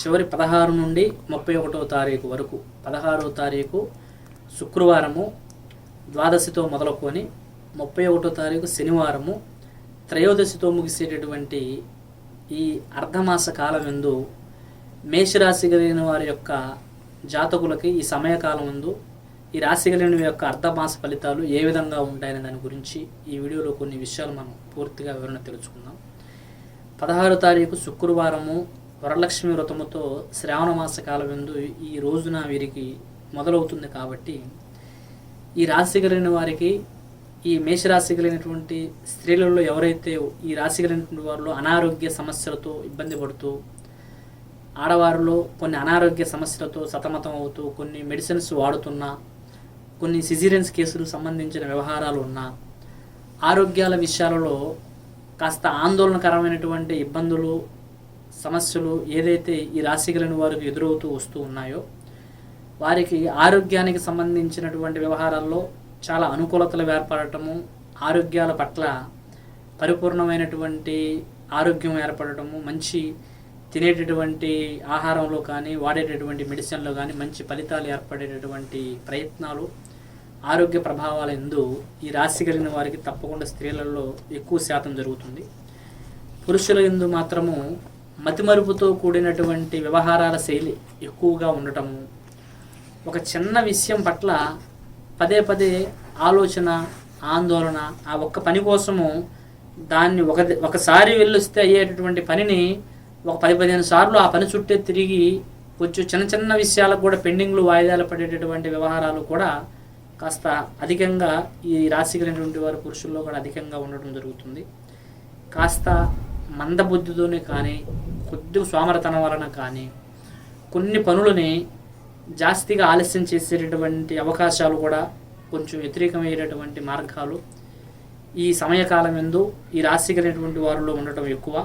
చివరి పదహారు నుండి ముప్పై ఒకటో తారీఖు వరకు పదహారో తారీఖు శుక్రవారము ద్వాదశితో మొదలుకొని ముప్పై ఒకటో తారీఖు శనివారము త్రయోదశితో ముగిసేటటువంటి ఈ అర్ధమాస కాలం ఎందు మేషరాశి కలిగిన వారి యొక్క జాతకులకి ఈ సమయకాలం ఎందు ఈ రాశి కలిగిన యొక్క అర్ధమాస ఫలితాలు ఏ విధంగా ఉంటాయనే దాని గురించి ఈ వీడియోలో కొన్ని విషయాలు మనం పూర్తిగా వివరణ తెలుసుకుందాం. పదహారు తారీఖు శుక్రవారము వరలక్ష్మి వ్రతముతో శ్రావణ మాస కాలం ఈ రోజున వీరికి మొదలవుతుంది కాబట్టి ఈ రాశి కలిగిన వారికి ఈ మేషరాశి కలిగినటువంటి స్త్రీలలో ఎవరైతే ఈ రాశి కలిగినటువంటి వారిలో అనారోగ్య సమస్యలతో ఇబ్బంది పడుతూ ఆడవారిలో కొన్ని అనారోగ్య సమస్యలతో సతమతం అవుతూ కొన్ని మెడిసిన్స్ వాడుతున్నా కొన్ని సిజీరియన్స్ కేసులకు సంబంధించిన వ్యవహారాలు ఉన్నా ఆరోగ్యాల విషయాలలో కాస్త ఆందోళనకరమైనటువంటి ఇబ్బందులు సమస్యలు ఏదైతే ఈ రాశి కలిగిన వారికి ఎదురవుతూ వస్తూ ఉన్నాయో వారికి ఆరోగ్యానికి సంబంధించినటువంటి వ్యవహారాల్లో చాలా అనుకూలతలు ఏర్పడటము ఆరోగ్యాల పట్ల పరిపూర్ణమైనటువంటి ఆరోగ్యం ఏర్పడటము మంచి తినేటటువంటి ఆహారంలో కానీ వాడేటటువంటి మెడిసిన్లో కానీ మంచి ఫలితాలు ఏర్పడేటటువంటి ప్రయత్నాలు ఆరోగ్య ప్రభావాల ఎందు ఈ రాశి కలిగిన వారికి తప్పకుండా స్త్రీలలో ఎక్కువ శాతం జరుగుతుంది. పురుషుల ఎందు మాత్రము మతిమరుపుతో కూడినటువంటి వ్యవహారాల శైలి ఎక్కువగా ఉండటము ఒక చిన్న విషయం పట్ల పదే పదే ఆలోచన ఆందోళన ఆ ఒక్క పని కోసము దాన్ని ఒక ఒకసారి వెళ్ళొస్తే అయ్యేటటువంటి పనిని ఒక పది పదిహేను సార్లు ఆ పని చుట్టే తిరిగి కొంచెం చిన్న చిన్న విషయాలకు కూడా పెండింగ్లు వాయిదాలు పడేటటువంటి వ్యవహారాలు కూడా కాస్త అధికంగా ఈ రాశి కలిగినటువంటి వారి పురుషుల్లో కూడా అధికంగా ఉండడం జరుగుతుంది. కాస్త మందబుద్ధితోనే కానీ కొద్దిగా సోమరతనం వలన కానీ కొన్ని పనులని జాస్తిగా ఆలస్యం చేసేటటువంటి అవకాశాలు కూడా కొంచెం వ్యతిరేకమయ్యేటటువంటి మార్గాలు ఈ సమయకాలం ఎందు ఈ రాశి కలిగినటువంటి వారిలో ఉండటం ఎక్కువ.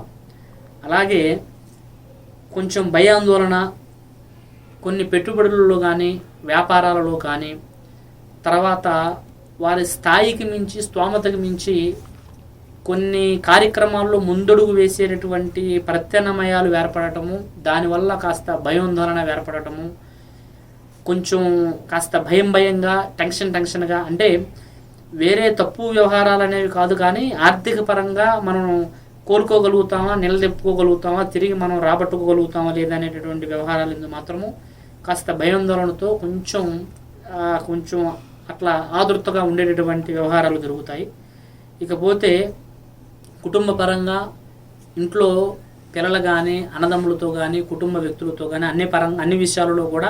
అలాగే కొంచెం భయాందోళన కొన్ని పెట్టుబడులలో కానీ వ్యాపారాలలో కానీ తర్వాత వారి స్థాయికి మించి స్తోమతకు మించి కొన్ని కార్యక్రమాల్లో ముందడుగు వేసేటటువంటి ప్రత్యామ్నాయాలు ఏర్పడటము దానివల్ల కాస్త భయోందోళన ఏర్పడటము కొంచెం కాస్త భయం భయంగా టెన్షన్ టెన్షన్గా అంటే వేరే తప్పు వ్యవహారాలు అనేవి కాదు కానీ ఆర్థిక పరంగా మనం కోలుకోగలుగుతామా నిలదెప్పుకోగలుగుతామా తిరిగి మనం రాబట్టుకోగలుగుతామా లేదనేటటువంటి వ్యవహారాలు ఇందు మాత్రము కాస్త భయాందోళనతో కొంచెం కొంచెం అట్లా ఆదుర్తగా ఉండేటటువంటి వ్యవహారాలు జరుగుతాయి. ఇకపోతే కుటుంబ పరంగా ఇంట్లో పిల్లలు కానీ అన్నదమ్ములతో కానీ కుటుంబ వ్యక్తులతో కానీ అన్ని పరంగా అన్ని విషయాలలో కూడా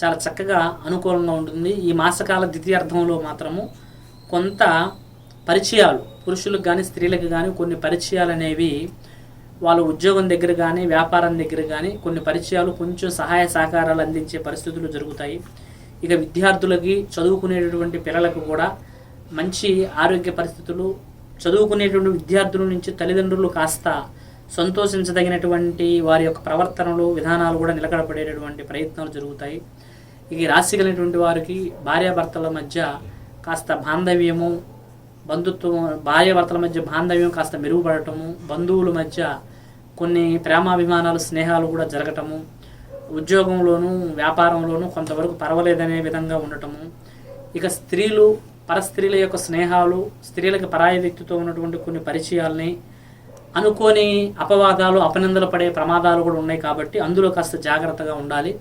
చాలా చక్కగా అనుకూలంగా ఉంటుంది. ఈ మాసకాల ద్వితీయార్థంలో మాత్రము కొంత పరిచయాలు పురుషులకు కానీ స్త్రీలకు కానీ కొన్ని పరిచయాలు అనేవి వాళ్ళ ఉద్యోగం దగ్గర కానీ వ్యాపారం దగ్గర కానీ కొన్ని పరిచయాలు కొంచెం సహాయ సహకారాలు అందించే పరిస్థితులు జరుగుతాయి. ఇక విద్యార్థులకి చదువుకునేటటువంటి పిల్లలకు కూడా మంచి ఆరోగ్య పరిస్థితులు చదువుకునేటువంటి విద్యార్థుల నుంచి తల్లిదండ్రులు కాస్త సంతోషించదగినటువంటి వారి యొక్క ప్రవర్తనలు విధానాలు కూడా నిలకడపడేటటువంటి ప్రయత్నాలు జరుగుతాయి. ఇక ఈ రాశి కలిగినటువంటి వారికి భార్యాభర్తల మధ్య కాస్త బాంధవ్యము బంధుత్వం భార్యాభర్తల మధ్య బాంధవ్యం కాస్త మెరుగుపడటము బంధువుల మధ్య కొన్ని ప్రేమాభిమానాలు స్నేహాలు కూడా జరగటము ఉద్యోగంలోనూ వ్యాపారంలోనూ కొంతవరకు పర్వాలేదనే విధంగా ఉండటము. ఇక స్త్రీలు పరస్త్రీల యొక్క స్నేహాలు స్త్రీలకు పరాయ వ్యక్తితో ఉన్నటువంటి కొన్ని పరిచయాల్ని అనుకోని అపవాదాలు అపనిందలు పడే ప్రమాదాలు కూడా ఉన్నాయి కాబట్టి అందులో కాస్త జాగ్రత్తగా ఉండాలి.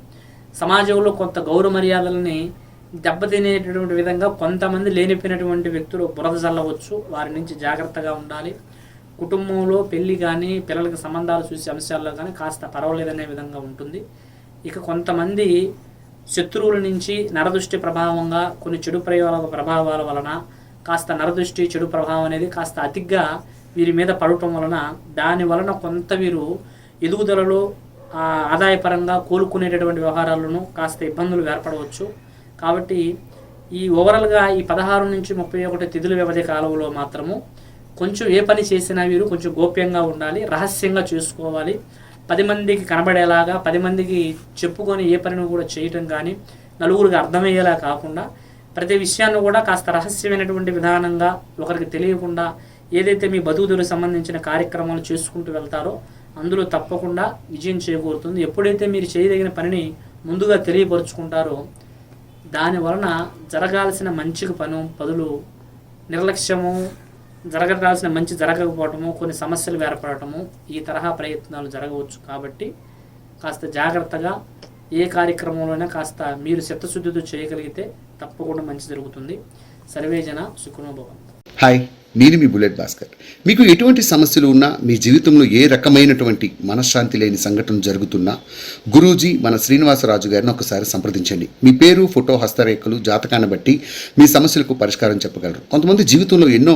సమాజంలో కొంత గౌరవ మర్యాదలని దెబ్బతినేటటువంటి విధంగా కొంతమంది లేనిపోయినటువంటి వ్యక్తులు బురద చల్లవచ్చు వారి నుంచి జాగ్రత్తగా ఉండాలి. కుటుంబంలో పెళ్ళి కానీ పిల్లలకి సంబంధాలు చూసే అంశాల్లో కానీ కాస్త పర్వాలేదనే విధంగా ఉంటుంది. ఇక కొంతమంది శత్రువుల నుంచి నరదృష్టి ప్రభావంగా కొన్ని చెడు ప్రయోగాల ప్రభావాల వలన కాస్త నరదృష్టి చెడు ప్రభావం అనేది కాస్త అతిగా వీరి మీద పడటం వలన దాని వలన కొంత వీరు ఎదుగుదలలో ఆదాయపరంగా కోలుకునేటటువంటి వ్యవహారాలను కాస్త ఇబ్బందులు ఏర్పడవచ్చు. కాబట్టి ఈ ఓవరాల్గా ఈ పదహారు నుంచి ముప్పై ఒకటి తిథుల వ్యవధి కాలంలో మాత్రము కొంచెం ఏ పని చేసినా వీరు కొంచెం గోప్యంగా ఉండాలి రహస్యంగా చేసుకోవాలి. పది మందికి కనబడేలాగా పది మందికి చెప్పుకొని ఏ పనిని కూడా చేయటం కానీ నలుగురికి అర్థమయ్యేలా కాకుండా ప్రతి విషయాన్ని కూడా కాస్త రహస్యమైనటువంటి విధానంగా ఒకరికి తెలియకుండా ఏదైతే మీ బతుకుదులకు సంబంధించిన కార్యక్రమాలు చేసుకుంటూ వెళ్తారో అందులో తప్పకుండా విజయం చేకూరుతుంది. ఎప్పుడైతే మీరు చేయదగిన పనిని ముందుగా తెలియపరుచుకుంటారో దాని వలన జరగాల్సిన మంచికి పను పదులు నిర్లక్ష్యము జరగరాల్సిన మంచి జరగకపోవటము కొన్ని సమస్యలు ఏర్పడటము ఈ తరహా ప్రయత్నాలు జరగవచ్చు. కాబట్టి కాస్త జాగ్రత్తగా ఏ కార్యక్రమంలోనే కాస్త మీరు చిత్తశుద్ధితో చేయగలిగితే తప్పకుండా మంచి జరుగుతుంది. సర్వేజన సుఖనోభవం హాయ్ నేను మీ బుల్లెట్ భాస్కర్. మీకు ఎటువంటి సమస్యలు ఉన్నా మీ జీవితంలో ఏ రకమైనటువంటి మనశ్శాంతి లేని సంఘటన జరుగుతున్నా గురూజీ మన శ్రీనివాసరాజు గారిని ఒకసారి సంప్రదించండి. మీ పేరు ఫోటో హస్తరేఖలు జాతకాన్ని బట్టి మీ సమస్యలకు పరిష్కారం చెప్పగలరు. కొంతమంది జీవితంలో ఎన్నో